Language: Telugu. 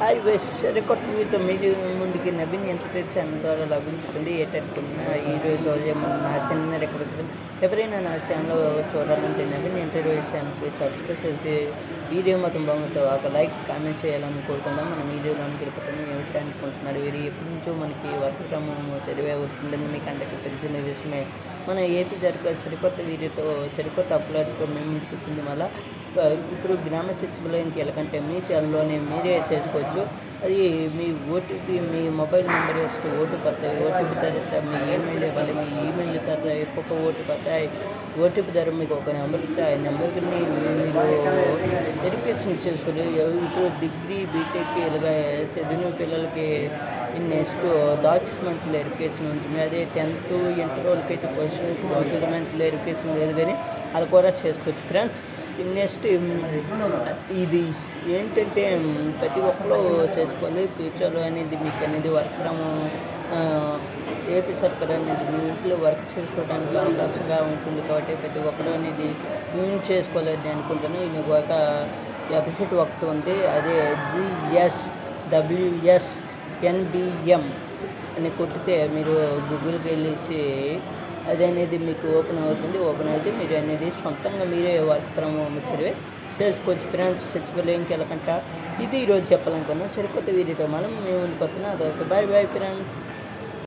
హాయ్ వేస్ సరికొత్త మీతో మీడియా ముందుకి నవీన్ ఎంటర్టైన్ ఛానల్ ద్వారా లభించుతుంది? ఏటనుకున్న ఈరోజు ఏమన్నా నా చిన్న రికార్డ్ ఎవరైనా నా ఛానల్ చూడాలంటే నవీన్ ఎంటర్టైన్ ఛానల్కి సబ్స్క్రైబ్ చేసి వీడియో మొత్తం బాగుంటే ఒక లైక్ కామెంట్ చేయాలని కోరుకుందాం. మనం వీడియోలోకి వెళ్ళిపోతాం ఏమిటి అనుకుంటున్నారు? వీరు ఎప్పటి నుంచో మనకి వర్క్ ఫ్రమ్ హోమ్ చదివే వచ్చిందని మీకు అందరికీ తెలిసిన విషయమే. మన ఏపీ జరిగే సరికొత్త వీడియోతో సరికొత్త అప్లోడ్తో మేము ముందుకు మళ్ళీ ఇప్పుడు గ్రామ సచివాలయంకి ఇంకెళ్ళకంటే మీ ఛానల్లోనే మీరే చేసుకోవచ్చు. అది మీ ఓటీపీ మీ మొబైల్ నెంబర్ వేసుకుని ఓటు పడతాయి ఓటీపీ తర్వాత మీ ఈమెయిల్ ఇవ్వాలి మీ ఈమెయిల్ తర్వాత ఒక్కొక్క ఓటు పడతాయి. ఓటీపీ ద్వారా మీకు ఒక నెంబర్ ఇస్తే ఆ నెంబర్కి మీరు వెరిఫికేషన్ చేసుకుని ఇప్పుడు డిగ్రీ బీటెక్ ఇలాగ చదివిన పిల్లలకి నెక్స్ట్ డాక్యుమెంట్ వెరిఫికేషన్ ఉంటుంది. అదే టెన్త్ ఇంటర్ వాళ్ళకి అయితే క్వశ్చన్ డాక్యుమెంట్ వెరిఫికేషన్ లేదు కానీ అది కూడా చేసుకోవచ్చు. ఫ్రెండ్స్ నెక్స్ట్ ఇది ఏంటంటే ప్రతి ఒక్కరు చేసుకోవాలి ఫ్యూచర్లో అనేది మీకు అనేది వర్క్ ఫ్రమ్ ఏపీ సర్కార్ అనేది మీ ఇంట్లో వర్క్ చేసుకోవడానికి అవకాశంగా ఉంటుంది కాబట్టి ప్రతి ఒక్కరు అనేది మేము చేసుకోవాలని అనుకుంటాను ఇది ఒక వెబ్సైట్ ఒకటి ఉంది అదే జిఎస్ డబ్ల్యూఎస్ ఎన్బిఎం అని కొట్టితే మీరు గూగుల్కి వెళ్ళేసి అది అనేది మీకు ఓపెన్ అవుతుంది. ఓపెన్ అయితే మీరు అనేది సొంతంగా మీరే వర్క్ ఫ్రమ్ హోమ్ సర్వే చేసుకోవచ్చు. ఫ్రెండ్స్ సచివాలయంకి వెళ్ళకంట ఇది ఈరోజు చెప్పాలనుకున్నాం. సరికొత్త వీడియోతో మనం మేము వెళ్ళిపోతున్నాం అదొక. Bye bye friends.